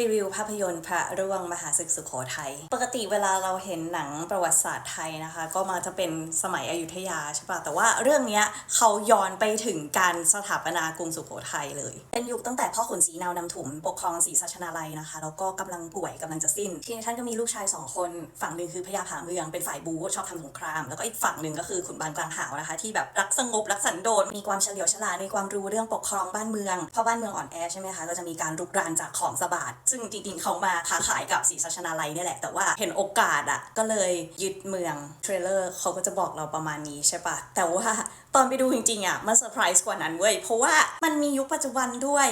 รีวิวภาพยนตร์พระร่วงมหาศึกสุโขทัย ปกติเวลาเราเห็นหนังประวัติศาสตร์ไทยนะคะ ก็มาจะเป็นสมัยอยุธยาใช่ปะแต่ว่าเรื่องเนี้ยเขาย้อนไปถึงการสถาปนากรุงสุโขทัยเลย เป็นยุคตั้งแต่พ่อขุนศรีนาวนำถุมปกครองศรีสัชนาลัยนะคะ แล้วก็กำลังป่วยกำลังจะสิ้น ทีนี้ท่านก็มีลูกชายสองคน ฝั่งหนึ่งคือพญาผาเมืองเป็นฝ่ายบูชอบทำสงคราม แล้วก็อีกฝั่งหนึ่งก็คือขุนบางกลางหาวนะคะ ที่แบบรักสงบรักสันโดษมีความเฉลียวฉลาดมีความรู้เรื่องปกครองบ้านเมืองเพราะบ้านเมืองอ่อนแอใช่ไหมคะก็จะมีการรุกรานจากขอมสบาทซึ่งจริงๆเขามาค้าขายกับศรีสัชนาลัยเนี่ยแหละ แต่ว่าเห็นโอกาสอะก็เลยยึดเมืองเทรลเลอร์เขาก็จะบอกเราประมาณนี้ใช่ปะแต่ว่าตอนไปดูจริงๆอะมันเซอร์ไพรส์กว่านั้นเว้ย เพราะว่ามันมียุคปัจจุบันด้วย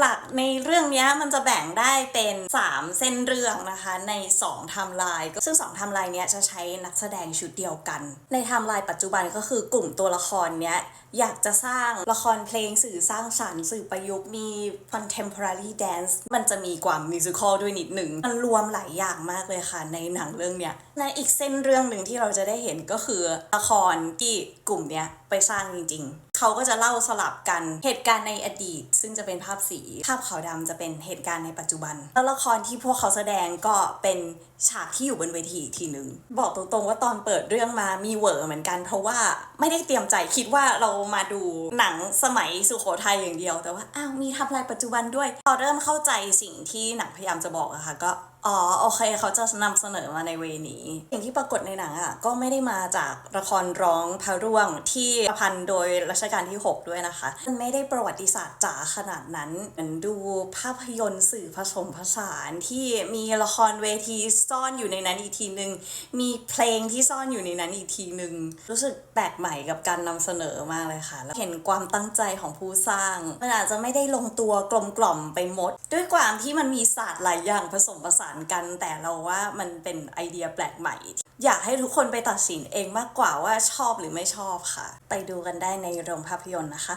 หลักๆในเรื่องนี้มันจะแบ่งได้เป็น 3 เส้นเรื่องนะคะใน2ไทม์ไลน์ซึ่ง2ไทม์ไลน์เนี้ยจะใช้นักแสดงชุดเดียวกัน ในไทม์ไลน์ปัจจุบันก็คือกลุ่มตัวละครเนี้ยอยากจะสร้างละครเพลงสื่อสร้างสรรค์สื่อประยุกต์มี contemporary dance มันจะมีกว่าความมิวสิควลด้วยนิดหนึ่งมันรวมหลายอย่างมากเลยค่ะ ในหนังเรื่องเนี้ยในอีกเส้นเรื่องหนึ่งที่เราจะได้เห็นก็คือละครที่กลุ่มเนี้ยไปสร้างจริงๆ เขาก็จะเล่าสลับกันเหตุการณ์ในอดีต ซึ่งจะเป็นภาพสี ภาพขาวดำจะเป็นเหตุการณ์ในปัจจุบัน แล้วละครที่พวกเขาแสดงก็เป็นฉากที่อยู่บนเวทีอีกทีหนึ่งบอกตรงๆว่าตอนเปิดเรื่องมามีเวอร์เหมือนกัน เพราะว่าไม่ได้เตรียมใจคิดว่าเรามาดูหนังสมัยสุโขทัยอย่างเดียว แต่ว่าอ้าวมีทำลายปัจจุบันด้วยพอเริ่มเข้าใจสิ่งที่หนังพยายามจะบอกอะค่ะก็ อ๋อโอเคเขาจะนำเสนอมาในเวนี้ สิ่งที่ปรากฏในหนังอะก็ไม่ได้มาจากละครร้องพระร่วงที่ประพันธ์โดยรัชกาลที่ 6 ด้วยนะคะ มันไม่ได้ประวัติศาสตร์จ๋าขนาดนั้นเหมือนดูภาพยนตร์สื่อผสมผสานที่มีละครเวทีซ่อนอยู่ในนั้นอีกทีหนึงมีเพลงที่ซ่อนอยู่ในนั้นอีกทีหนึงรู้สึกแปลกใหม่กับการนำเสนอมากเลยค่ะแล้วเห็นความตั้งใจของผู้สร้างมันอาจจะไม่ได้ลงตัวกลมกล่อมไปหมด ด้วยความที่มันมีศาสตร์หลายอย่างผสมผสานานกันแต่เราว่ามันเป็นไอเดียแปลกใหม่ อยากให้ทุกคนไปตัดสินเองมากกว่าว่าชอบหรือไม่ชอบค่ะ ไปดูกันได้ในโรงภาพยนตร์นะคะ